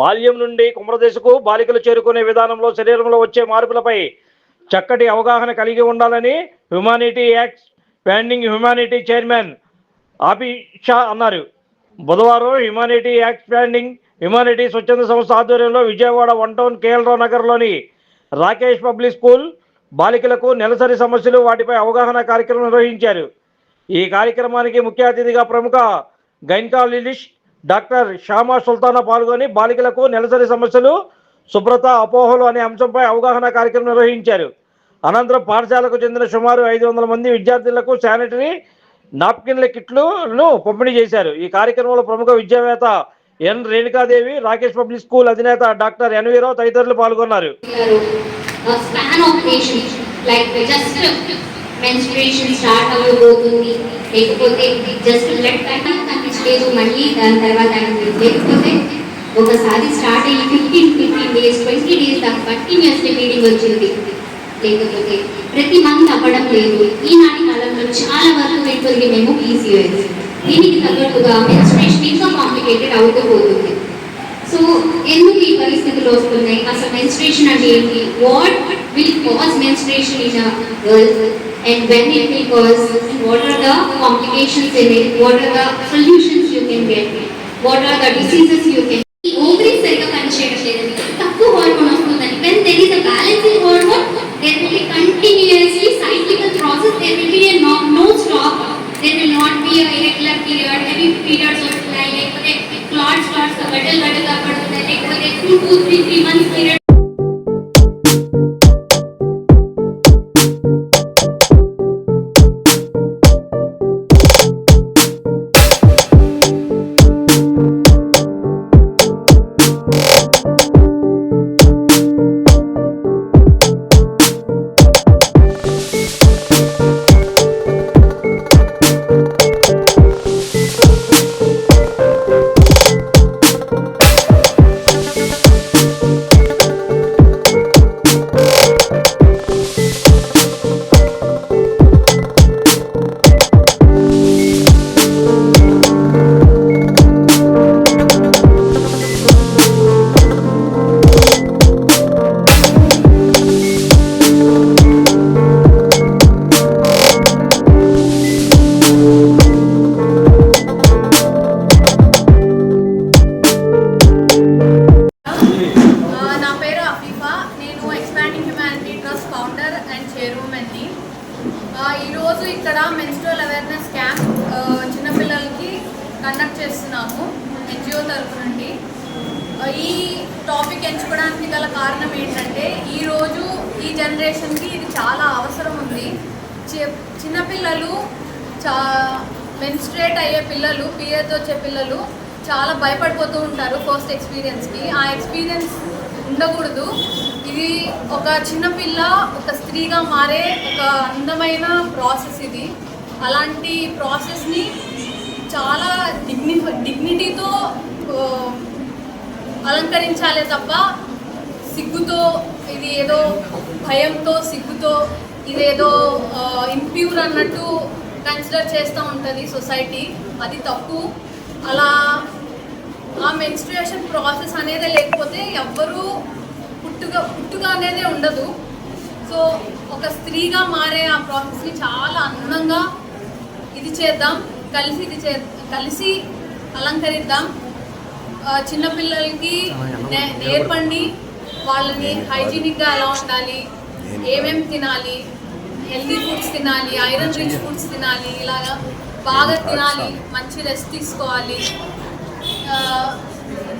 బాల్యం నుండి కుమ్రదశకు బాలికలు చేరుకునే విధానంలో శరీరంలో వచ్చే మార్పులపై చక్కటి అవగాహన కలిగి ఉండాలని humanity act pending humanity chairman ఆపి షా అన్నారు. బుధవారం హ్యుమానిటీ యాక్ట్ పెండింగ్ హ్యుమానిటీ స్వచ్ఛంద సంస్థ ఆధ్వర్యంలో విజయవాడ వన్ టౌన్ కేఎల్రావు నగర్లోని రాకేష్ పబ్లిక్ స్కూల్ బాలికలకు నెలసరి సమస్యలు వాటిపై అవగాహన కార్యక్రమం నిర్వహించారు. ఈ కార్యక్రమానికి ముఖ్య అతిథిగా ప్రముఖ గైనకాలజిస్ట్ డాక్టర్ శ్యామా సుల్తానా పాల్గొని బాలికలకు నెలసరి సమస్యలు శుభ్రత అపోహలు అనే అంశంపై అవగాహన కార్యక్రమం నిర్వహించారు. అనంతరం పాఠశాలకు చెందిన సుమారు ఐదు వందల మంది విద్యార్థులకు శానిటరీ నాప్కిన్ల కిట్లను పంపిణీ చేశారు. ఈ కార్యక్రమంలో ప్రముఖ విద్యావేత్త N Renukadevi Rakesh public school అధినేత డాక్టర్ ఎన్వీరావు తదితరులు పాల్గొన్నారు. లేకపోతే జస్ట్ బ్లడ్ ప్యాటర్న్ కనిపించలేదు మళ్ళీ దాని తర్వాత అనిపించలేదు. లేకపోతే ఒకసారి స్టార్ట్ అయ్యి fifteen fifteen days twenty days దాకా కంటిన్యూస్లీ బ్లీడింగ్ వచ్చింది. లేకపోతే ప్రతి మంత్ అవ్వడం లేదు. ఈనాటి కాలంలో చాలా వరకు వింటుంది మేము పీసీఎస్ దీనికి తగ్గట్టుగా మెన్స్ట్రేషన్ ఇంకా కాంప్లికేటెడ్ అవుతూ పోతుంది. సో ఎందుకు ఈ పరిస్థితులు వస్తున్నాయి? అసలు మెన్స్ట్రేషన్ అంటే ఏంటి? What will cause menstruation in a girl and when it will cause what are the complications in it what are the get, what are the diseases you can ఎంచుకోవడానికి గల కారణం ఏంటంటే ఈరోజు ఈ జనరేషన్కి ఇది చాలా అవసరం ఉంది. చిన్నపిల్లలు చా మెన్స్ట్రేట్ అయ్యే పిల్లలు పీరియడ్స్ వచ్చే పిల్లలు చాలా భయపడిపోతూ ఉంటారు ఫస్ట్ ఎక్స్పీరియన్స్కి ఆ ఎక్స్పీరియన్స్ ఉండకూడదు. ఇది ఒక చిన్నపిల్ల ఒక స్త్రీగా మారే ఒక అందమైన ప్రాసెస్ ఇది. అలాంటి ప్రాసెస్ని చాలా డిగ్ని డిగ్నిటీతో అలంకరించాలే తప్ప సిగ్గుతో ఇది ఏదో భయంతో సిగ్గుతో ఇదేదో ఇంప్యూర్ అన్నట్టు కన్సిడర్ చేస్తూ ఉంటుంది సొసైటీ అది తప్పు. అలా ఆ మెన్స్ట్రుయేషన్ ప్రాసెస్ అనేది లేకపోతే ఎవ్వరూ పుట్టుక పుట్టుక అనేది ఉండదు. సో ఒక స్త్రీగా మారే ఆ ప్రాసెస్ని చాలా అందంగా ఇది చేద్దాం. కలిసి ఇది చే కలిసి అలంకరిద్దాం. చిన్నపిల్లలకి నేర్పండి. వాళ్ళని హైజీనిక్గా ఎలా ఉండాలి? ఏమేమి తినాలి? హెల్తీ ఫుడ్స్ తినాలి ఐరన్ రిచ్ ఫుడ్స్ తినాలి ఇలాగా బాగా తినాలి మంచి రెస్ట్ తీసుకోవాలి.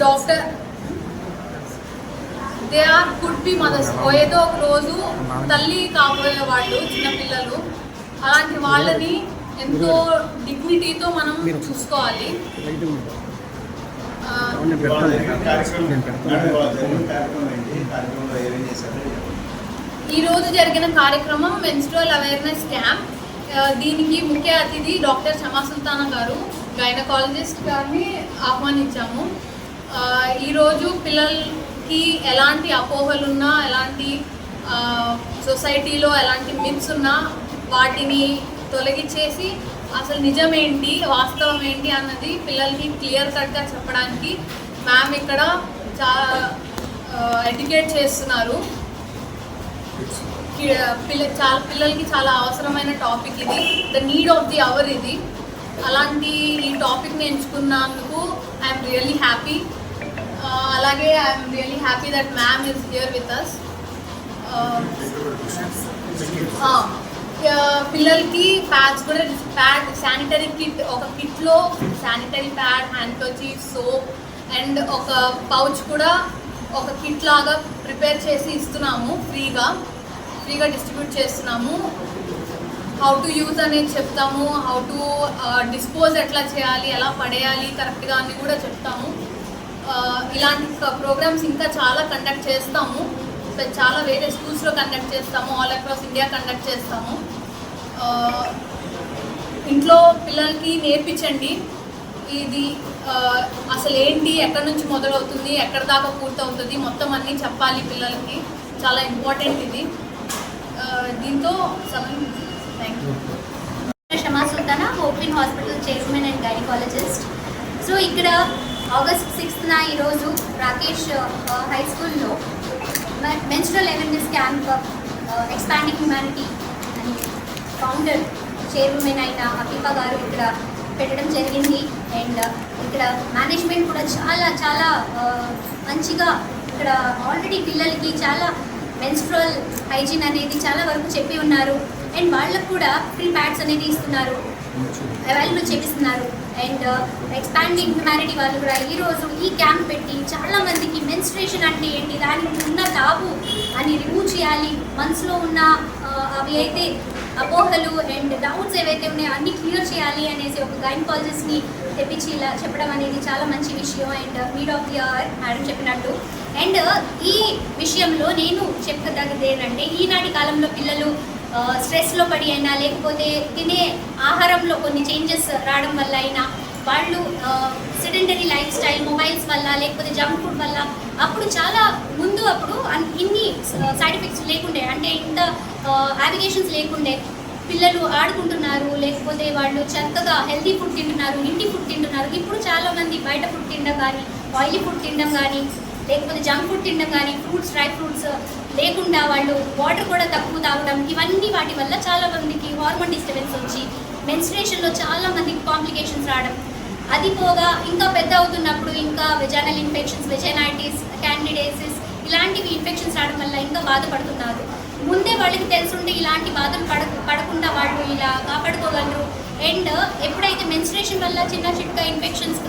Doctor they are could be mothers. ఏదో ఒక రోజు తల్లి కాబోయే వాళ్ళు చిన్నపిల్లలు అలాంటి వాళ్ళని ఎంతో డిగ్నిటీతో మనం చూసుకోవాలి. ఆ, ఈ రోజు జరిగిన కార్యక్రమం మెన్స్ట్రల్ అవేర్నెస్ క్యాంప్ దీనికి ముఖ్య అతిథి డాక్టర్ షమా సుల్తానా గారు గైనకాలజిస్ట్ గారిని ఆహ్వానించాము. ఈరోజు పిల్లలకి ఎలాంటి అపోహలు ఉన్నా ఎలాంటి సొసైటీలో ఎలాంటి మిత్స్ ఉన్నా వాటిని తొలగించేసి అసలు నిజమేంటి? వాస్తవం ఏంటి అన్నది పిల్లలకి క్లియర్ కట్గా చెప్పడానికి మ్యామ్ ఇక్కడ చాలా ఎడ్యుకేట్ చేస్తున్నారు. పిల్ల చాలా పిల్లలకి చాలా అవసరమైన టాపిక్ ఇది. The need of the hour ఇది. అలాంటి ఈ టాపిక్ని ఎంచుకున్నందుకు ఐఎమ్ రియల్లీ హ్యాపీ అలాగే I'm really happy that ma'am is here with us పిల్లలకి ప్యాడ్స్ కూడా ప్యాడ్ శానిటరీ కిట్ ఒక కిట్లో sanitary pad hand soap and ఒక పౌచ్ కూడా ఒక కిట్ లాగా ప్రిపేర్ చేసి ఇస్తున్నాము ఫ్రీగా. ఫ్రీగా డిస్ట్రిబ్యూట్ చేస్తున్నాము. హౌ టు యూజ్ అనేది చెప్తాము. హౌ టు డిస్పోజ్ ఎట్లా చేయాలి ఎలా పడేయాలి కరెక్ట్గా అని కూడా చెప్తాము. ఇలాంటి ప్రోగ్రామ్స్ ఇంకా చాలా కండక్ట్ చేస్తాము. సో చాలా వేరే స్కూల్స్లో కండక్ట్ చేస్తాము ఆల్ అక్రాస్ ఇండియా కండక్ట్ చేస్తాము. ఇంట్లో పిల్లలకి నేర్పించండి. ఇది అసలు ఏంటి ఎక్కడి నుంచి మొదలవుతుంది ఎక్కడి దాకా పూర్తవుతుంది మొత్తం అన్నీ చెప్పాలి పిల్లలకి. చాలా ఇంపార్టెంట్ ఇది. దీంతో thank you Shama Sultana open hospital chairman and gynaecologist so ఇక్కడ ఆగస్ట్ సిక్స్త్న ఈరోజు రాకేష్ హై స్కూల్లో menstrual awareness camp expanding humanity అని ఫౌండర్ చైర్మన్ అయిన అఫీఫా గారు ఇక్కడ పెట్టడం జరిగింది. అండ్ ఇక్కడ మేనేజ్మెంట్ కూడా చాలా చాలా ఆ, మంచిగా ఇక్కడ ఆల్రెడీ పిల్లలకి చాలా మెన్స్ట్రల్ హైజీన్ అనేది చాలా వరకు చెప్పి ఉన్నారు. అండ్ వాళ్ళకు కూడా ఫ్రీ ప్యాడ్స్ అనేది ఇస్తున్నారు. అవైలబుల్ చేపిస్తున్నారు. అండ్ ఎక్స్పాండింగ్ హ్యుమానిటీ వాళ్ళు కూడా ఈరోజు ఈ క్యాంప్ పెట్టి చాలా మందికి మెన్స్ట్రేషన్ అంటే ఏంటి దానికి ఉన్న తాబు అని రిమూవ్ చేయాలి. మనసులో ఉన్న అవి అయితే అపోహలు అండ్ డౌట్స్ ఏవైతే ఉన్నాయో అన్ని క్లియర్ చేయాలి అనేసి ఒక గైనకాలజిస్ట్ని తెప్పించి ఇలా చెప్పడం అనేది చాలా మంచి విషయం and need of the hour madam చెప్పినట్టు. అండ్ ఈ విషయంలో నేను చెప్పదగ్గది ఏంటంటే ఈనాటి కాలంలో పిల్లలు స్ట్రెస్లో పడి అయినా లేకపోతే తినే ఆహారంలో కొన్ని చేంజెస్ రావడం వల్ల అయినా వాళ్ళు సెడెంటరీ లైఫ్ స్టైల్ మొబైల్స్ వల్ల లేకపోతే జంక్ ఫుడ్ వల్ల అప్పుడు చాలా ముందు అప్పుడు అన్- ఇన్ని సైడ్ ఎఫెక్ట్స్ లేకుండే అంటే ఇంత అవిగేషన్స్ లేకుండే. పిల్లలు ఆడుకుంటున్నారు లేకపోతే వాళ్ళు చక్కగా హెల్తీ ఫుడ్ తింటున్నారు ఇంటి ఫుడ్ తింటున్నారు. ఇప్పుడు చాలామంది బయట ఫుడ్ తినడం కానీ ఆయిలీ ఫుడ్ తినడం కానీ లేకపోతే జంక్ ఫుడ్ తినడం కానీ ఫ్రూట్స్ డ్రై ఫ్రూట్స్ లేకుండా వాళ్ళు వాటర్ కూడా తక్కువ తాగడం ఇవన్నీ వాటి వల్ల చాలా మందికి హార్మోన్ డిస్టర్బెన్స్ వచ్చి మెన్స్ట్రేషన్లో చాలా మందికి కాంప్లికేషన్స్ రావడం. అది పోగా ఇంకా పెద్ద అవుతున్నప్పుడు ఇంకా వెజానల్ ఇన్ఫెక్షన్స్ వెజైనైటిస్ క్యాండిడేసిస్ ఇలాంటివి ఇన్ఫెక్షన్స్ రావడం వల్ల ఇంకా బాధపడుతున్నారు. ముందే వాళ్ళకి తెలుసుంటే ఇలాంటి బాధలు పడ పడకుండా వాళ్ళు ఇలా కాపాడుకోగలరు. అండ్ ఎప్పుడైతే మెన్స్ట్రేషన్ వల్ల చిన్న చిట్కా ఇన్ఫెక్షన్స్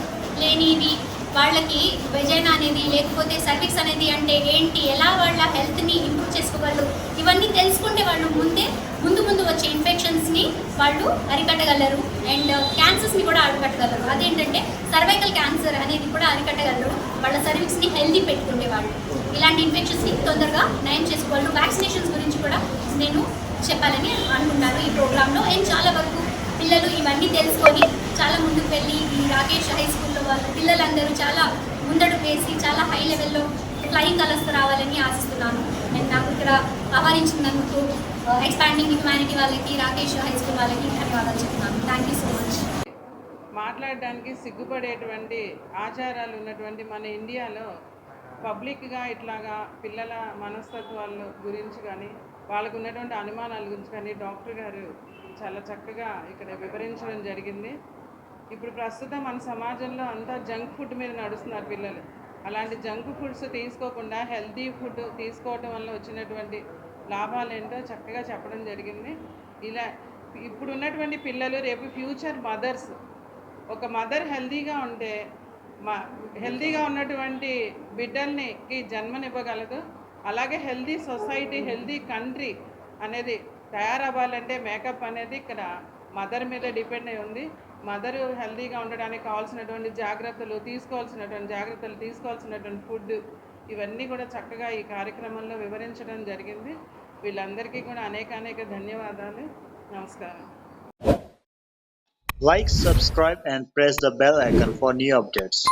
లేనివి వాళ్ళకి వెజైనా అనేది లేకపోతే సర్వీస్ అనేది అంటే ఏంటి? ఎలా వాళ్ళ హెల్త్ని ఇంప్రూవ్ చేసుకోగలరు? ఇవన్నీ తెలుసుకుంటే వాళ్ళు ముందే ముందు ముందు వచ్చే ఇన్ఫెక్షన్స్ని వాళ్ళు అరికట్టగలరు. అండ్ క్యాన్సర్స్ని uh, కూడా అరికట్టగలరు. అదేంటంటే సర్వైకల్ క్యాన్సర్ అనేది కూడా అరికట్టగలరు. వాళ్ళ సర్వీస్ని హెల్దీ పెట్టుకునే వాళ్ళు. ఇలాంటి ఇన్ఫెక్షన్స్ని తొందరగా నయం చేసుకోగలరు వ్యాక్సినేషన్స్ గురించి కూడా నేను చెప్పాలని అనుకుంటాను ఈ ప్రోగ్రాంలో అండ్ చాలా వరకు పిల్లలు ఇవన్నీ తెలుసుకొని చాలా ముందుకు వెళ్ళి ఈ రాకేష్ హై స్కూల్ వాళ్ళ పిల్లలందరూ చాలా ముందడు వేసి చాలా హై లెవెల్లో ఫ్లయింగ్ కలర్స్ రావాలని ఆశిస్తున్నాను. అండ్ నాకు ఇక్కడ ఆహ్వానించినందుకు uh, ఎక్స్పాండింగ్ హ్యుమానిటీ వాళ్ళకి రాకేష్ హై స్కూల్ వాళ్ళకి ధన్యవాదాలు చెప్తున్నాను. థ్యాంక్ యూ సో మచ్ మాట్లాడడానికి సిగ్గుపడేటువంటి ఆచారాలు ఉన్నటువంటి మన ఇండియాలో పబ్లిక్గా ఇట్లాగా పిల్లల మనస్తత్వాల గురించి కానీ వాళ్ళకు ఉన్నటువంటి అనుమానాల గురించి కానీ డాక్టర్ గారు చాలా చక్కగా ఇక్కడ వివరించడం జరిగింది. ఇప్పుడు ప్రస్తుతం మన సమాజంలో అంతా జంక్ ఫుడ్ మీద నడుస్తున్నారు పిల్లలు. అలాంటి జంక్ ఫుడ్స్ తీసుకోకుండా హెల్తీ ఫుడ్ తీసుకోవటం వల్ల వచ్చినటువంటి లాభాలు ఏంటో చక్కగా చెప్పడం జరిగింది. ఇలా ఇప్పుడు ఉన్నటువంటి పిల్లలు రేపు ఫ్యూచర్ మదర్స్ ఒక మదర్ హెల్తీగా ఉంటే మా హెల్తీగా ఉన్నటువంటి బిడ్డల్నికి జన్మనివ్వగలదు. అలాగే హెల్తీ సొసైటీ హెల్దీ కంట్రీ అనేది తయారవ్వాలంటే మేకప్ అనేది ఇక్కడ మదర్ మీద డిపెండ్ అయి ఉంది. మదర్ హెల్తీగా ఉండడానికి కావాల్సినటువంటి జాగ్రత్తలు తీసుకోవాల్సినటువంటి జాగ్రత్తలు తీసుకోవాల్సినటువంటి ఫుడ్ ఇవన్నీ కూడా చక్కగా ఈ కార్యక్రమంలో వివరించడం జరిగింది. వీళ్ళందరికీ కూడా అనేక అనేక ధన్యవాదాలు. నమస్కారం. Like subscribe and press the bell icon for new updates